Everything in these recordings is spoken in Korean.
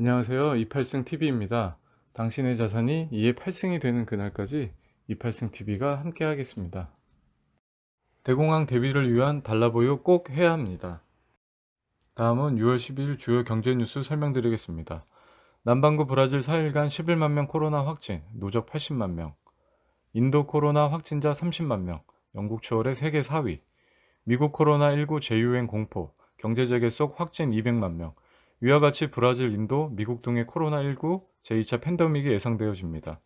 안녕하세요. 28승TV입니다. 당신의 자산이 2의 8승이 되는 그날까지 28승TV가 함께 하겠습니다. 대공황 대비를 위한 달러 보유 꼭 해야 합니다. 다음은 6월 12일 주요 경제 뉴스 설명드리겠습니다. 남반구 브라질 4일간 11만 명 코로나 확진, 누적 80만 명. 인도 코로나 확진자 30만 명, 영국 추월의 세계 4위. 미국 코로나19 재유행 공포, 경제 재개 속 확진 200만 명. 위와 같이 브라질, 인도, 미국 등의 코로나19 제2차 팬데믹이 예상되어집니다.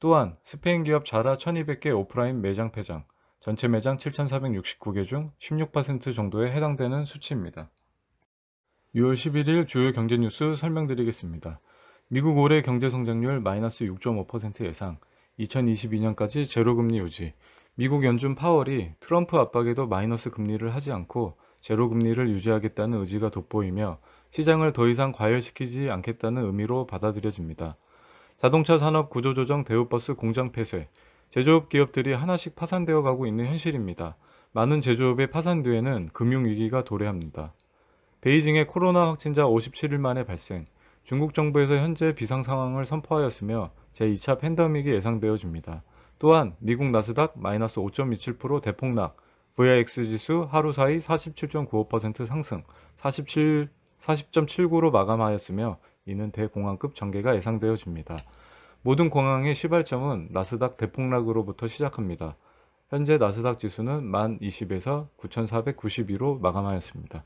또한 스페인 기업 자라 1200개 오프라인 매장 폐장, 전체 매장 7469개 중 16% 정도에 해당되는 수치입니다. 6월 11일 주요 경제 뉴스 설명드리겠습니다. 미국 올해 경제 성장률 마이너스 6.5% 예상, 2022년까지 제로 금리 유지, 미국 연준 파월이 트럼프 압박에도 마이너스 금리를 하지 않고 제로금리를 유지하겠다는 의지가 돋보이며 시장을 더 이상 과열시키지 않겠다는 의미로 받아들여집니다. 자동차 산업 구조조정 대우버스 공장 폐쇄, 제조업 기업들이 하나씩 파산되어 가고 있는 현실입니다. 많은 제조업의 파산 뒤에는 금융위기가 도래합니다. 베이징의 코로나 확진자 57일 만에 발생, 중국 정부에서 현재 비상 상황을 선포하였으며 제2차 팬데믹이 예상되어집니다. 또한 미국 나스닥 마이너스 5.27% 대폭락, VIX 지수 하루 사이 47.95% 상승, 47, 40.79로 마감하였으며 이는 대공황급 전개가 예상되어집니다. 모든 공항의 시발점은 나스닥 대폭락으로부터 시작합니다. 현재 나스닥 지수는 1020에서 9492로 마감하였습니다.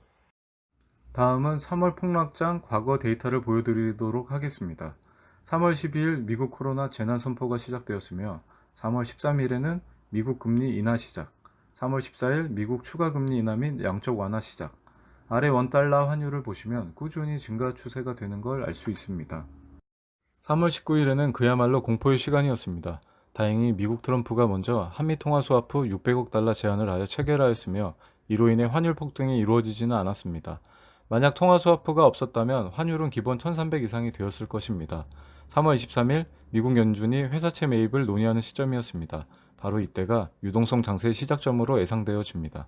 다음은 3월 폭락장 과거 데이터를 보여드리도록 하겠습니다. 3월 12일 미국 코로나 재난 선포가 시작되었으며 3월 13일에는 미국 금리 인하 시작, 3월 14일 미국 추가 금리 인하 및 양적 완화 시작. 아래 원달러 환율을 보시면 꾸준히 증가 추세가 되는 걸 알 수 있습니다. 3월 19일에는 그야말로 공포의 시간이었습니다. 다행히 미국 트럼프가 먼저 한미 통화 수합 후 600억 달러 제안을 하여 체결하였으며 이로 인해 환율 폭등이 이루어지지는 않았습니다. 만약 통화 수합부가 없었다면 환율은 기본 1300 이상이 되었을 것입니다. 3월 23일 미국 연준이 회사채 매입을 논의하는 시점이었습니다. 바로 이때가 유동성 장세의 시작점으로 예상되어집니다.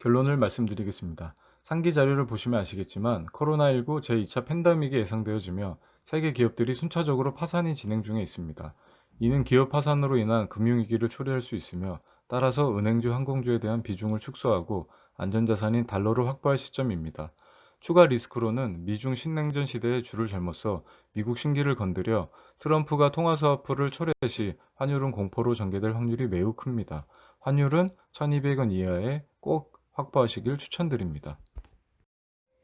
결론을 말씀드리겠습니다. 상기 자료를 보시면 아시겠지만 코로나19 제2차 팬데믹이 예상되어지며 세계 기업들이 순차적으로 파산이 진행 중에 있습니다. 이는 기업 파산으로 인한 금융위기를 초래할 수 있으며 따라서 은행주, 항공주에 대한 비중을 축소하고 안전자산인 달러를 확보할 시점입니다. 추가 리스크로는 미중 신냉전 시대에 줄을 잘못 서 미국 신기를 건드려 트럼프가 통화수화풀을 초래 시 환율은 공포로 전개될 확률이 매우 큽니다. 환율은 1200원 이하에 꼭 확보하시길 추천드립니다.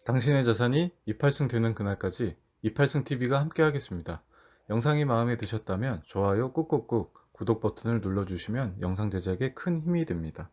당신의 자산이 28승 되는 그날까지 28승TV가 함께하겠습니다. 영상이 마음에 드셨다면 좋아요 꾹꾹꾹 구독 버튼을 눌러주시면 영상 제작에 큰 힘이 됩니다.